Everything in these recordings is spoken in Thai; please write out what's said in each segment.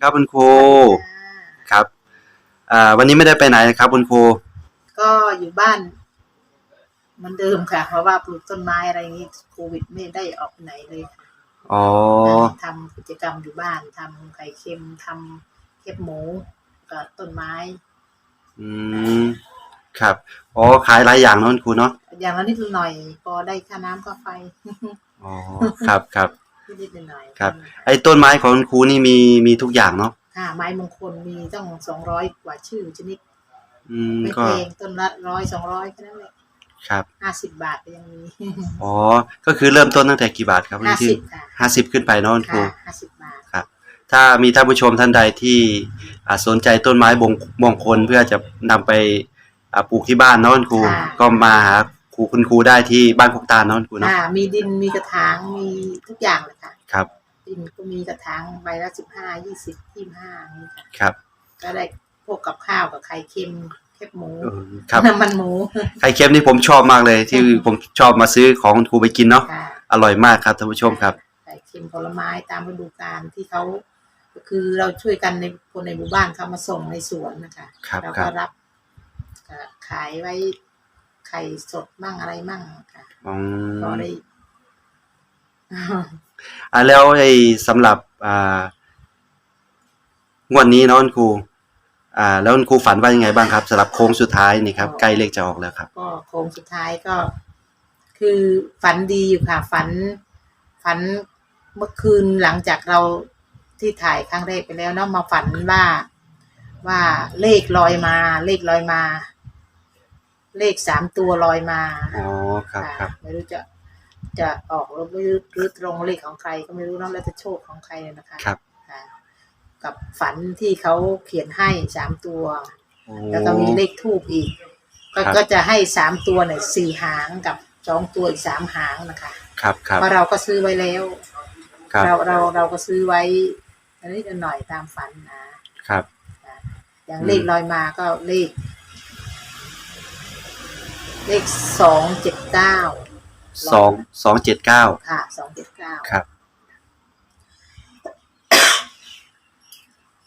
ครับคุณครูครับอ่าวันนี้ไม่ได้ไปไหนนะครับคุณครูก็อยู่บ้านเหมันเดิมค่ะ เพราะว่าปลูกต้นไม้อะไรอย่างนี้โควิดไม่ได้ออกไปไหนเลยค่ะอ๋อทำกิจกรรมอยู่บ้านทำไข่เค็มทำเค็บหมูกับต้นไม้ อืมครับอ๋อขายหลายอย่างเนอะคุณครูเนาะอย่างละนิดละหน่อยพอได้ค่าน้ำค่าไฟอ๋อครับครับ นิดๆหน่อยๆครับ ไอ้ต้นไม้ของคุณครูนี่มีมีทุกอย่างเนาะค่ะไม้มงคลมีต้องสองร้อยกว่าชื่อชนิดอืมไม่ก็แพงต้นละร้อยสองร้อยแค่นั้นแหละครับห้าสิบบาทก็ยังมีอ๋อก็คือเริ่มต้นตั้งแต่กี่บาทครับห้าที่สิบค่ะห้าสิบขึ้นไปเนอะคุณครูค่ะห้าสิบบาทครับ ถ้ามีท่านผู้ชมท่านใดที่อ่าสนใจต้นไม้บงมงคลเพื่อจะนำไปอ่าปลูกที่บ้านเนอะคุณครูก็มาหาค รูคุณครูได้ที่บ้านพกตาลเนอะคุณครูเนาะอ่ามีดินมีกระถางมีทุกอย่างเลยค่ะ ครับ ดินก็มีกระถางใบละสิบห้ายี่สิบยี่ห้านี่ค่ะครับ ก็ได้พวกกับข้าวกับไข่เค็มเค็บหมูเออครับน้ำมันหมูไข่เค็มนี่ผมชอบมากเลย ที่ผมชอบมาซื้อของคุณครูไปกินเนาะค่ะอร่อยมากครับท่านผู้ชมครับ ไข่เค็มผลไม้ตามฤดูกาลที่เขาก็คือเราช่วยกันในคนในหมู่บ้านเขามาส่งในสวนนะคะครับเราครัก็บ รับก็ขายไว้ ไข่สดมั่งอะไรมั่งค่ะอืก็มได้อ่าแล้วไอ้สำหรับอ่างวดนี้เนาะคุณครู อ่า แล้วคุณครูฝันว่ายังไงบ้างครับสำหรับโค้งสุดท้ายนี่ครับใกล้เลขจะออกแล้วครับ ก็โค้งสุดท้ายก็ คือฝันดีอยู่ค่ะ ฝัน ฝันเมื่อคืนหลังจากเราที่ถ่ายครั้งแรกไปแล้วเนาะมาฝันว่าว่าเลขลอยมา เลขลอยมา เลขสามตัวลอยมาอ๋อครับครับไม่รู้จะจะออกหรือไม่รู้หรือตรงเลขของใครก็ไม่รู้เนาะแล้วจะโชคของใครเนี่ยนะคะครับค่ะกับฝันที่เขาเขียนให้สามตัว โอ้ แล้วก็มีเลขทูบอีก ก็ครับ ก็จะให้สามตัวเนี่ยสี่หางกับสองตัวอีกสามหางนะคะครับครับเพราะเราก็ซื้อไว้แล้ว ครับเราเราเราก็ซื้อไว้อันนี้หน่อยตามฝันนะ ครับ อย่างอืมเลขลอยมาก็เลข เลขสองเจ็ดเก้าสองสองเจ็ดเก้าค่ะสองเจ็ดเก้าครับ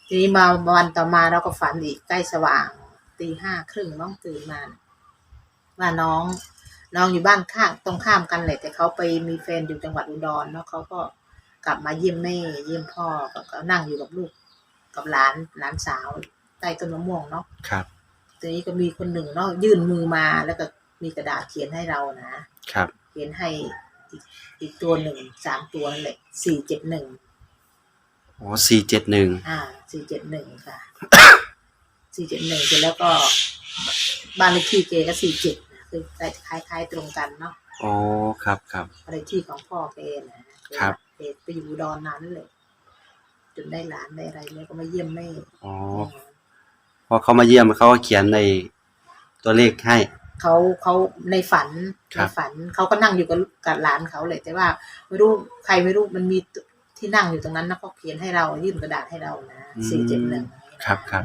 ทีนี้มาวันต่อมาเราก็ฝันอีกใกล้สว่างตีห้าครึ่งน้องตื่นมาว่าน้องน้องอยู่บ้านข้างตรงข้ามกันแหละแต่เขาไปมีแฟนอยู่จังหวัดอุดรเนาะเขาก็กลับมาเยี่ยมแม่เยี่ยมพ่อก็ก็นั่งอยู่กับลูก กับหลานหลานสาวใต้ต้นมะม่วงเนาะครับทีนี้ก็มีคนหนึ่งเนาะยื่นมือมาแล้วก็ มีกระดาษเขียนให้เรานะครับ เขียนให้อีกอีกตัวหนึ่งสามตัวนั่นแหละสี่เจ็ดหนึ่งโอ้สี่เจ็ดหนึ่งอ่าสี่เจ็ดหนึ่งค่ะสี่เจ็ดหนึ่งเสร็จแล้วก็บ้านเลขที่เกก็สี่เจ็ดคือคล้ายๆตรงกันเนาะอ๋อครับครับบ้านเลขที่ของพ่อเกนะครับเกไปอยู่อุดอนนั้นเลยจนได้หลานได้อะไรแล้วก็มาเยี่ยมแม่อ๋อพอเขามาเยี่ยมเขาก็เขียนในตัวเลขให้ เขาเขาในฝันครัในบฝันเขาก็นั่งอยู่กับกับหลานเขาเลย แต่ว่าไม่รู้ใครไม่รู้มันมีที่นั่งอยู่ตรงนั้นนะเขาเขียนให้เรายื่นกระดาษให้เรานะสี่เจ็ดหนึ่งครับครับ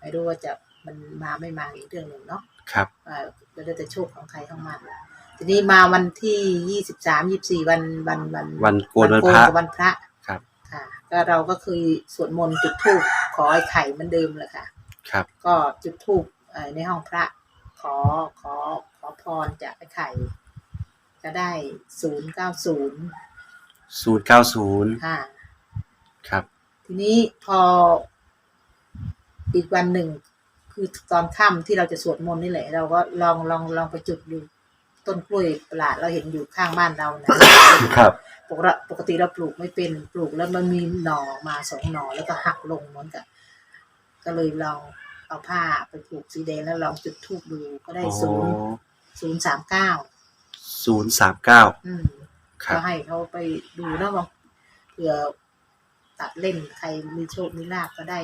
ไม่รู้ว่าจะมันมาไม่มาอีกเรื่องหนึ่งเนาะครับเอ่อก็ได้แต่โชคของใครของมันทีนี้มาวันที่ยี่สิบสามยี่สี่วันวันวันวันโกนวันพระกับวันพระครับค่ะ ก็เราก็คือสวดมนต์จุดธูปขอไอ้ไข่เหมือนเดิมเลยค่ะ ครับ ก็จุดธูปเอ่อในห้องพระ ขอขอขอพรจากไอ้ไข่ ก็ได้ศูนย์เก้าศูนย์ศูนย์เก้าศูนย์ค่ะ ครับ ทีนี้พออีกวันหนึ่ง คือตอนค่ำที่เราจะสวดมนต์นี่แหละ เราก็ลองลองลองไปจุดดูต้นกล้วยประหลาดเราเห็นอยู่ข้างบ้านเรานะครับ ปกติปกติเราปลูกไม่เป็นปลูกแล้วมันมีหน่อมาสองหน่อแล้วก็หักลงเหมือนกับก็เลยลอง เอาผ้าไปผูกสีแดงแล้วลองจุดทูบดูก็ได้อ๋อศูนย์ศูนย์สามเก้าศูนย์สามเก้าอืมครัก็บให้เขาไปดูนะว่าเผื่อตัดเล่นใครมีโชคมีลาภก็ได้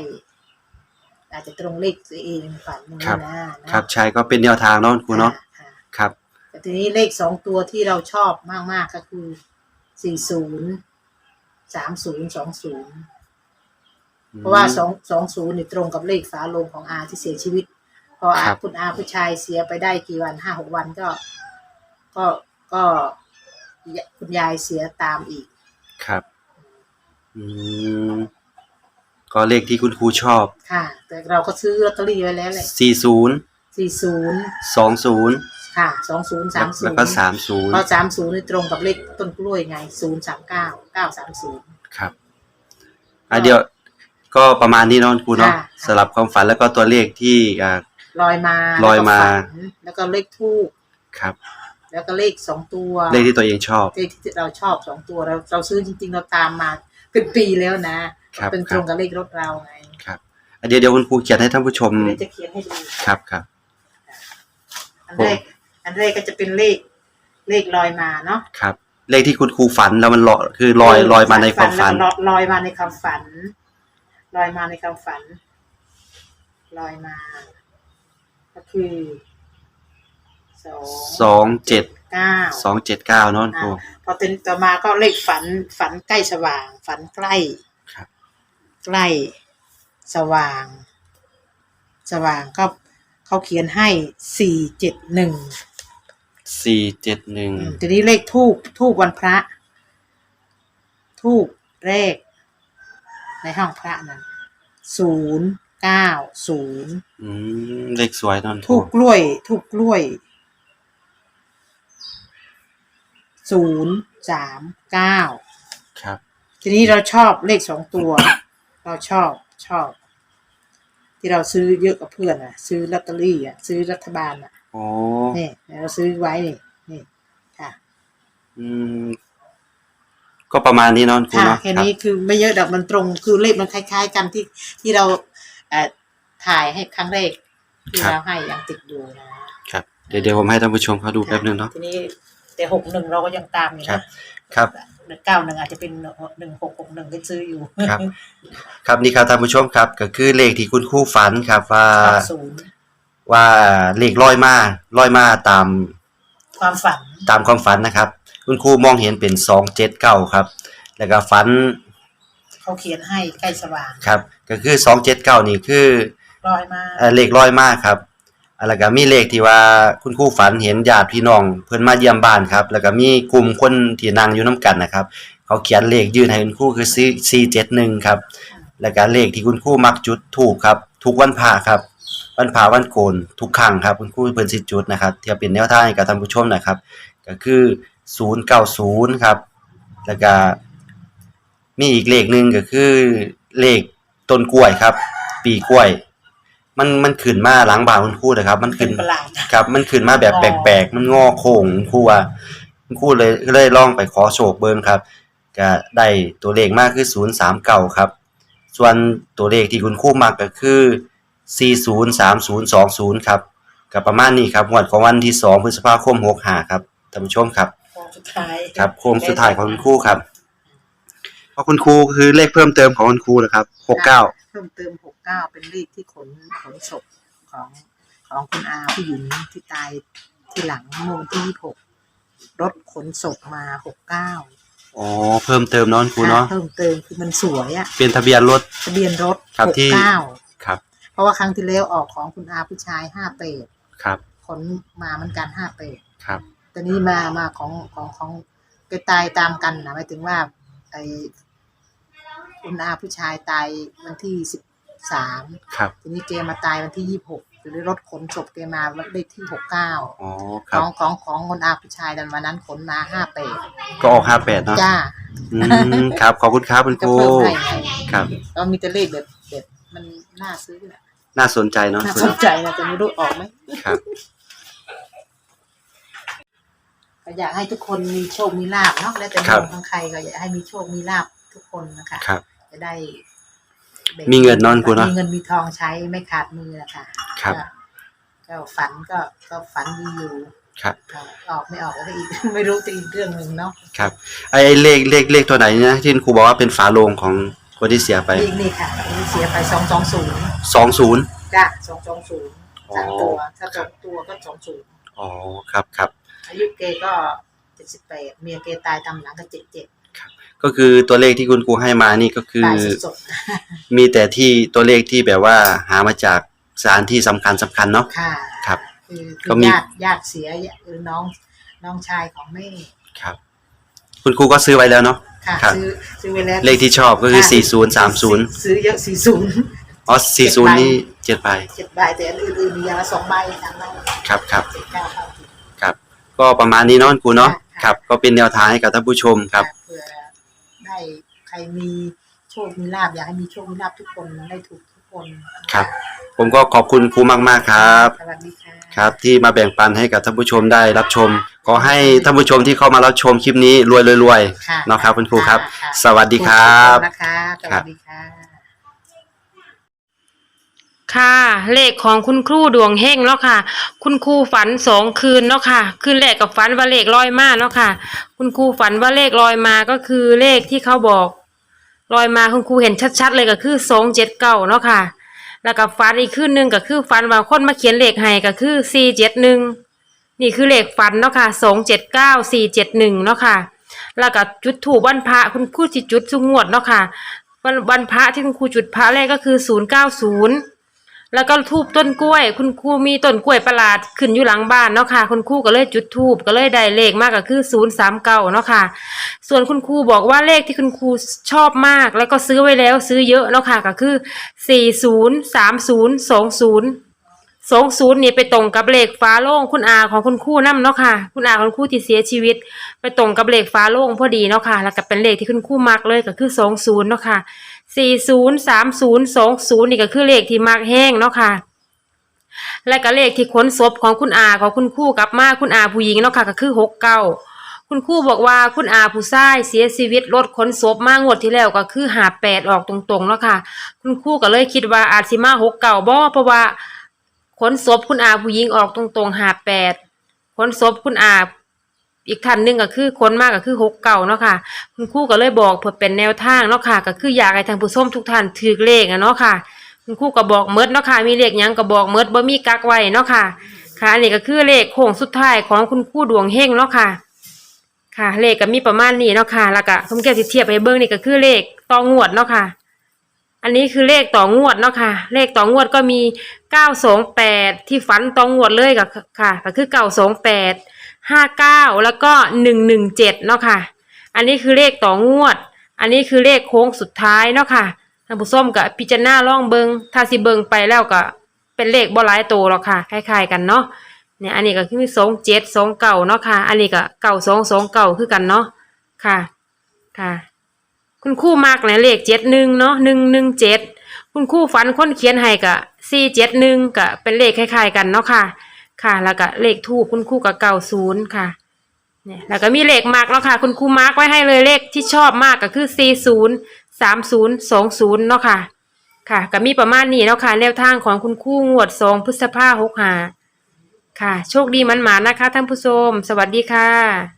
อาจจะตรงเลขตัวเองฝันอย่างนี้นะนะครับใช่ก็เป็นแนวทางเนาะคุณครูเนาะค่ะครับ แต่ทีนี้เลขสองตัวที่เราชอบมากๆก็คือสี่ศูนย์สามศูนย์สองศูนย์ เพราะว่าสองสองศูนย์นี่ตรงกับเลขฝาโลงของอาที่เสียชีวิต พออาครับ คุณอาผู้ชายเสียไปได้กี่วันห้าหกวันก็ ก็ก็คุณยายเสียตามอีก ครับ อืม ก็เลขที่คุณครูชอบ ค่ะ แต่เราก็ซื้อลอตเตอรี่ไว้แล้วแหละ40 สี่ศูนย์20 ค่ะสองศูนย์สามศูแล้วนย์ก็เพราะสามศูนย์นี่ตรงกับเลขต้นกล้วยไงศูนย์สามเก้าเก้าสามศูนย์30ครับ อะเดี๋ยว ก็ประมาณนี้เนาะคุณครูเนาะค่ะ สลับความฝันแล้วก็ตัวเลขที่อ่า ลอยมาลอยมา แล้วก็ฝันแล้วก็เลขทูบครับ แล้วก็เลขสองตัวเลขที่ตัวเองชอบ เลขที่เราชอบสองตัวเราเราซื้อจริง ๆ เราตามมาเป็นปีแล้วนะ ครับเป็นคตรรับงกับเลขรถเราไงครับอะเดี๋ยวเดี๋ยวคุณครูเขียนให้ท่านผู้ชมเดี๋ยวจะเขียนให้ดู ครับครับ อันแรกอันแรกก็จะเป็นเลขเลขลอยมาเนาะครับ เลขที่คุณครูฝันแล้วมันลอยคือลอยลอยมาในความฝัน แล้วก็ลอยมาในความฝัน ลอยมาในความฝัน ลอยมา ก็คือสองสองเจ็ดเก้าสองเจ็ดเก้าเนาะคุณครูอ่าพอเป็นต่อมาก็เลขฝัน ฝันใกล้สว่าง ฝันใกล้ ครับ ใกล้สว่าง สว่างก็เขาเขียนให้สี่เจ็ดหนึ่งสี่เจ็ดหนึ่งทีนี้เลขทูบทูบวันพระ ทูบแรก ในห้องพระนั้นศูนย์เก้าศูนย์อืมเลขสวยเนอนคทูรูบกล้วยทูบกล้วยศูนย์สามเก้าครับ ทีนี้เราชอบเลขสองตัว เราชอบชอบ ที่เราซื้อเยอะกับเพื่อนอะ ซื้อลอตเตอรี่อะ ซื้อรัฐบาลอะโอ้นี่เราซื้อไว้นี่นี่ค่ะ อืม ก็ประมาณนี้เนอนครูค่ะเนาะแค่ครับนี้คือไม่เยอะดอกมันตรง คือเลขมันคล้าย ๆ กันที่ที่เราเอ่อถ่ายให้ครั้งแรกที่เราให้ยังติดอยู่นะครับ เดี๋ยวเดี๋ยวผมให้ท่านผู้ชมเขาดูแป๊บนึงเนาะ ทีนี้แต่หกหนึ่งเราก็ยังตามอยู่ครันะบครับ เก้าหนึ่งอาจจะเป็นหนึ่งหกหกหนึ่งก็ซื้ออยู่ครับ ครับนี่ครับท่านผู้ชมครับ ก็คือเลขที่คุณครูฝันครับว่าชอบศูนย์ว่าเลขลอยมาลอยมาตามความฝัน ตามความฝันนะครับ คุณครูมองเห็นเป็นสองเจ็ดเก้าครับ แล้วก็ฝันเขาเขียนให้ใกล้สว่างครับ ก็คือสองเจ็ดเก้านี่คือลอยมาเอ่อเลขร้อยมากครับอ่าแล้วก็มีเลขที่ว่าคุณครูฝันเห็นญาติพี่น้อง เพิ่นมาเยี่ยมบ้านครับ แล้วก็มีกลุ่มคนที่นั่งอยู่นํกันนะครับ เขาเขียนเลขยื่นให้คุณครูคือ471ครับ แล้วก็เลขที่คุณครูมักจุดถูกครับ ทุกวันพระครับ วันพระวันโกนทุกครั้งครับ คุณครูเพิ่นสิจุดนะครับเที่ยวเป็นแนวทางให้กับท่านผู้ชมนะครับ ก็คือ 090ครับ แล้วก็มีอีกเลขหนึงก็คือเลขต้นกล้วยครับ ปีกล้วย มันมันขึ้นมาหลังบ้านคุณครูนะครับ มันเป็ขึ้นนประหลาด ครับ มันขึ้นมาแบบอ๋อแปลกๆ มันงอโค้งคุณครูว่าคุณครูเลยเลยลองไปขอโชคเบิ่งครับก็ได้ตัวเลขมากคือ039ครับ ส่วนตัวเลขที่คุณครูมักก็คือ403020ครับก็ประมาณนี้ครับงวดของวันที่2พฤษภาคม65ครับท่านผู้ชมครับโค้ งสุดท้ายครับโค้งสุดท้ายของคุณครูครับเพราะคุณครูคือเลขเพิ่มเติมของคุณครูนะครับ69เพิ่มเติมหกเก้าเป็นเลขที่ขนขนศพของของคุณอาผู้หญิงที่ตายที่หลังเมื่อวันที่ยี่หกรถขนศพมาหกเก้าอ๋อเพิ่มเติมเนาะคุณครูเนาะเพิ่มเติมคือมันสวยอะเป็นทะเบียนรถทะเบียนรถครับหกที่เก้าครับ เพราะว่าครั้งที่แล้วออกของคุณอาผู้ชายห้าเปรตครับขนมาเหมือนกันห้าเปรตครับ แต่นี่มามาของของของแกตายตามกันนะหมายถึงว่าไอคุณอาผู้ชายตายวันที่สิบสามครับ ทีนี้แกมาตายวันที่ยี่หกหรือรถขนศพแกมาวันเลขที่หกเก้าอ๋อคขรับองของของคนอาผู้ชายดันวันนั้นขนมาห้าเปรตก็ออก58เนาะจ้าอืมครับขอบคุณครับคุณคจะรูเพิ่มให้ไงครับ เรามีแต่เลขแบบแบบมันน่าซื้อนะน่าสนใจเนาะน่าคุณสนใจนะแต่ไม่รู้ออกไหม ครับ ก็อยากให้ทุกคนมีโชคมีลาบเนาะแล้วแต่ดวงของใครก็อยากให้มีโชคมีลาบทุกคนนะคะครับ จะได้แบ่มีเงินเนอะคุณเนอะมีเงินมีทองใช้ไม่ขาดมือนะคะครับ ก็ก็ฝันก็ก็ฝันดีอยู่ครับ ก็ออกไม่ออกก็อีก ไม่รู้จะอีกเรื่องหนึ่งเนาะครับไอ้เลขเลขเลขตัวไหนนะที่คุณครูบอกว่าเป็นฝาโลงของคนที่เสียไปนี่นี่ค่ะอันนี้เสียไปสองสองศูนย์20จ้ะสองสองศูนย์อ๋อสามตัวถ้าสองตัวก็สองศูนย์อ๋อครับครับ อายุเกก็เจ็ดสิบแปดเมียเกตายตามหลังก็เจ็ดเจ็ดก็คือตัวเลขที่คุณครูให้มานี่ก็คือ ตายสดมีแต่ที่ตัวเลขที่แบบว่าหามาจากสถานที่สำคัญสำคัญเนาะ ๆค่ะครับ คือก็คือมี ญาติญาติเสียหรือน้องน้องชายของแม่ครับ คุณครูก็ซื้อไว้แล้วเนาะ ค่ะครับ ซื้อซื้อไว้แล้วเลขที่ชอบก็คือค่ะสี่ศูนย์สามศูนย์ซื้อเยอะสี่ศูนย์ อ๋อสี่ศูนย์นี่เจ็ดใบเจ็ดใบแต่อันอื่นๆมีอย่างละสองใบสามใบครับครับ เจ็ดเก้าเก้าสิบครับ ก็ประมาณนี้เนาะคุณครูเนาะค่ะ ครับ ก็เป็นแนวทางให้กับท่านผู้ชมครับ เผื่อได้ใครมีโชค มีลาบอยากให้มีโชค มีลาบทุกคนได้ถูกทุกคนครับ ผมก็ขอบคุณครูมากๆครับ สวัสดีค่ะ ครับที่มาแบ่งปันให้กับท่านผู้ชมได้รับชม ขอให้ท่านผู้ชมที่เข้ามารับชมคลิปนี้รวยรวยค่ะๆเนาะครับคุณครูครับค่ะสวัสดีครับ ขอณนะคะสวัสดีค่ะ ค่ะ เลขของคุณครูดวงเฮงเนาะค่ะ คุณครูฝันสองคืนเนาะค่ะ คืนแรกกับฝันว่าเลขลอยมาเนาะค่ะ คุณครูฝันว่าเลขลอยมาก็คือเลขที่เขาบอกลอยมาคุณครูเห็นชัดๆเลยก็คือสองเจ็ดเก้าเนาะค่ะ แล้วก็ฝันอีกคืนหนึ่งก็คือฝันว่าคนมาเขียนเลขให้ก็คือสี่เจ็ดหนึ่งนี่คือเลขฝันเนาะค่ะสองเจ็ดเก้าสี่เจ็ดหนึ่งเนาะค่ะ แล้วก็จุดถูกวันพระคุณครูจิจุดสุงวดเนาะค่ะวันวันพระที่คุณครูจุดพระแรกก็คือศูนย์เก้าศูนย์ แล้วก็ทูบต้นกล้วย คุณครูมีต้นกล้วยประหลาดขึ้นอยู่หลังบ้านเนาะค่ะ คุณครูก็เลยจุดทูบก็เลยได้เลขมากก็คือศูนย์สามเก้าเนาะค่ะ ส่วนคุณครูบอกว่าเลขที่คุณครูชอบมาก แล้วก็ซื้อไว้แล้วซื้อเยอะเนาะค่ะก็คือสี่ศูนย์สามศูนย์สองศูนย์สองศูนย์นี่ไปตรงกับเลขฟ้าโล่งคุณอาของคุณครูนั่เนาะค่ะ คุณอาของคุณครูที่เสียชีวิต ไปตรงกับเลขฟ้าโล่งพอดีเนาะค่ะ แล้วก็เป็นเลขที่คุณครูมักเลยก็คือสองศูนย์เนาะค่ะ สี่ศูนย์สามศูนย์สองศูนย์นี่ก็คือเลขที่มากแห้งเนาะค่ะ และก็เลขที่ค้นศพของคุณอาของคุณคู่กลับมาคุณอาผู้หญิงเนาะค่ะก็คือหกเก้าคุณครู่บอกว่าคุณอาผู้ชายเสียชีวิตรถขนศพมากงวดที่แล้วก็คือหาแปดออกตรงๆเนาะค่ะ คุณครู่ก็เลยคิดว่าอาจสิมาหกเก้าบ่เพราะว่าขนศพคุณอาผู้หญิงออกตรงๆหาแปดขนศพคุณอา อีกท่านหนึ่งก็คือคนมากก็คือหกเก่าเนาะค่ะ คุณครูก็เลยบอกเพื่อเป็นแนวทางเนาะค่ะ ก็คืออยากให้ทางผู้ชมทุกท่านถือเลขอะเนาะค่ะ คุณครูก็บอกเมดเนาะค่ะมีเลขยังก็บอกเมดบ่มีกักไว้เนาะค่ะ ค่ะอันนี้ก็คือเลขโค้งสุดท้ายของคุณครูดวงเฮงเนาะค่ะ ค่ะ เลขก็มีประมาณนี้เนาะค่ะ แล้วก็ผมแก้สิเทียบให้เบิ่งนี่ก็คือเลขต่องวดเนาะค่ะ อันนี้คือเลขต่องวดเนาะค่ะ เลขต่องวดก็มีเก้าสองแปดที่ฝันต่องวดเลยก็ค่ะ ก็คือเก้าสองแปด ห้าเก้าแล้วก็หนึ่งหนึ่งเจ็ดเนาะค่ะ อันนี้คือเลขต่องวด อันนี้คือเลขโค้งสุดท้ายเนาะค่ะท่านผู้ชมกับพิจารณาล่องเบิงถ้าสิเบิงไปแล้วก็เป็นเลขบ่หลายตัวหรอกค่ะคล้ายๆกันเนาะเนี่ยอันนี้ก็คือสองเจ็ดสองเก่าเนาะค่ะ อันนี้ก็เก่าสองสองเก่าคือกันเนาะค่ะค่ะ คุณคู่มากนะเลขเจ็ดหนึ่งเนาะหนึ่งหนึ่งเจ็ดคุณคู่ฝันค้นเขียนให้กะสี่เจ็ดหนึ่งกะเป็นเลขคล้ายๆกันเนาะค่ะ ค่ะ แล้วก็เลขทูบคุณครูกับเก่าศูนย์ค่ะเนี่ยแล้วก็มีเลขมาร์กแล้วค่ะ คุณครูมาร์กไว้ให้เลยเลขที่ชอบมากก็คือสี่ศูนย์สามศูนย์สองศูนย์เนาะค่ะ ค่ะก็มีประมาณนี้เนาะค่ะแนวทางของคุณครูงวดสองพฤษภาหกหาค่ะ โชคดีมันหมานะคะท่านผู้ชมสวัสดีค่ะ